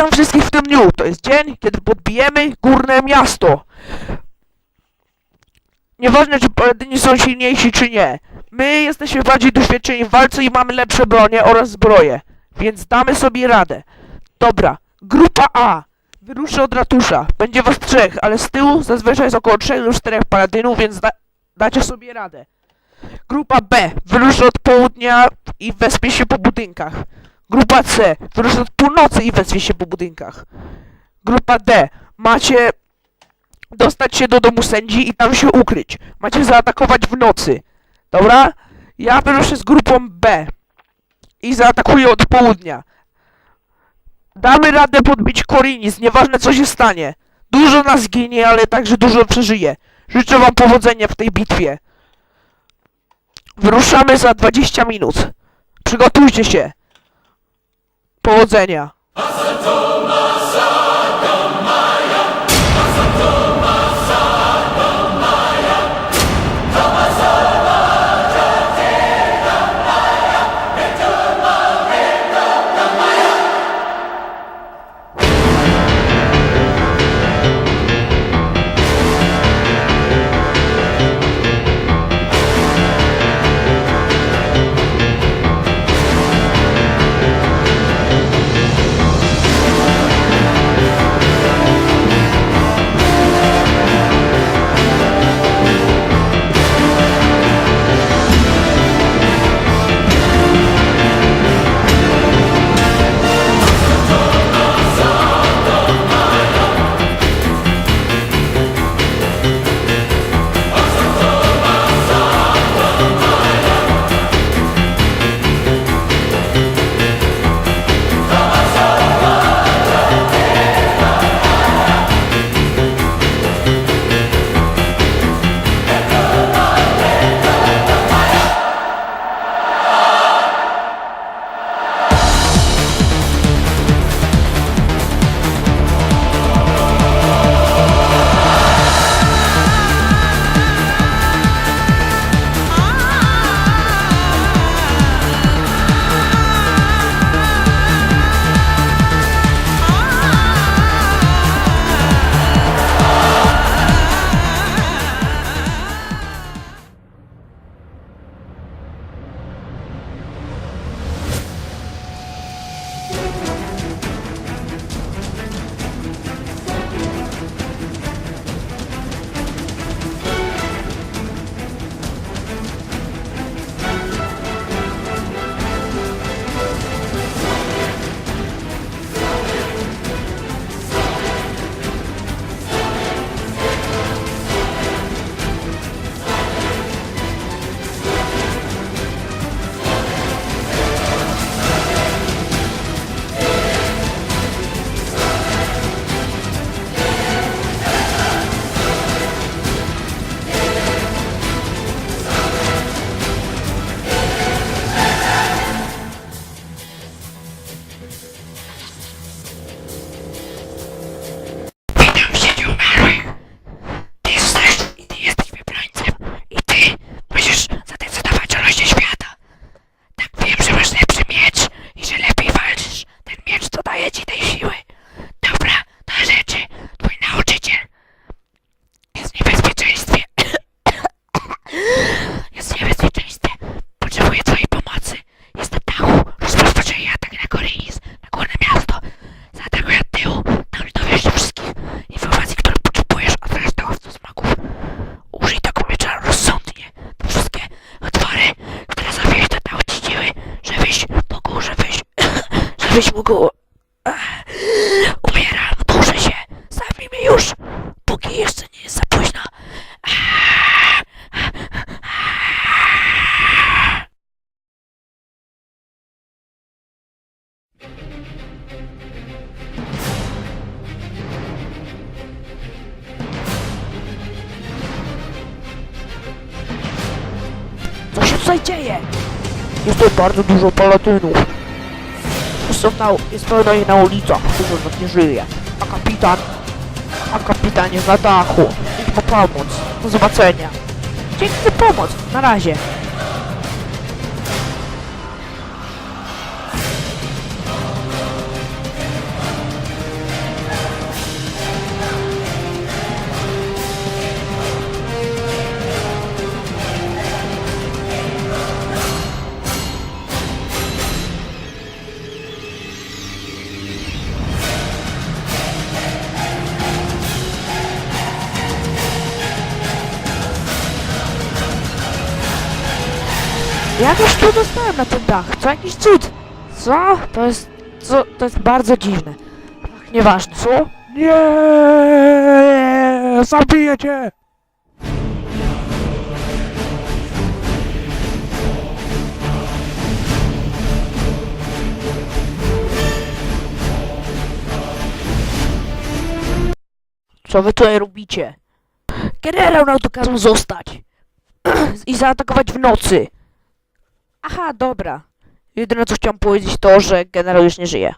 Witam wszystkich w tym dniu. To jest dzień, kiedy podbijemy górne miasto. Nieważne, czy paladyni są silniejsi, czy nie. My jesteśmy bardziej doświadczeni w walce i mamy lepsze bronie oraz zbroje. Więc damy sobie radę. Dobra, grupa A. Wyruszy od ratusza. Będzie was trzech, ale z tyłu zazwyczaj jest około trzech lub czterech paladynów, więc da dacie sobie radę. Grupa B. Wyruszy od południa i wespie się po budynkach. Grupa C. Wyruszy od północy i wespie się po budynkach. Grupa D. Macie dostać się do domu sędzi i tam się ukryć. Macie zaatakować w nocy. Dobra? Ja wyruszę z grupą B. I zaatakuję od południa. Damy radę podbić Korinis, nieważne co się stanie. Dużo nas ginie, ale także dużo przeżyje. Życzę wam powodzenia w tej bitwie. Wyruszamy za 20 minut. Przygotujcie się. Powodzenia. Żebyś mógł... Ech, Umieram, duszę się. Zabij mnie już, póki jeszcze nie jest za późno. Co się tutaj dzieje? Jest tu bardzo dużo paladynów. Są na, jest pełno jej na ulicach, dużo z nie żyje. A kapitan... A kapitan jest na dachu. Idź mu pomóc. Do zobaczenia. Dzięki za pomoc. Na razie. Jakoś tu dostałem na ten dach. Co jakiś cud. Co? To jest... Co? To jest bardzo dziwne. Ach, nieważne. Co? Nie! Zabiję cię! Co wy tutaj robicie? Generał nam tu kazał zostać i zaatakować w nocy. Aha, dobra. Jedyne co chciałem powiedzieć to, że generał już nie żyje.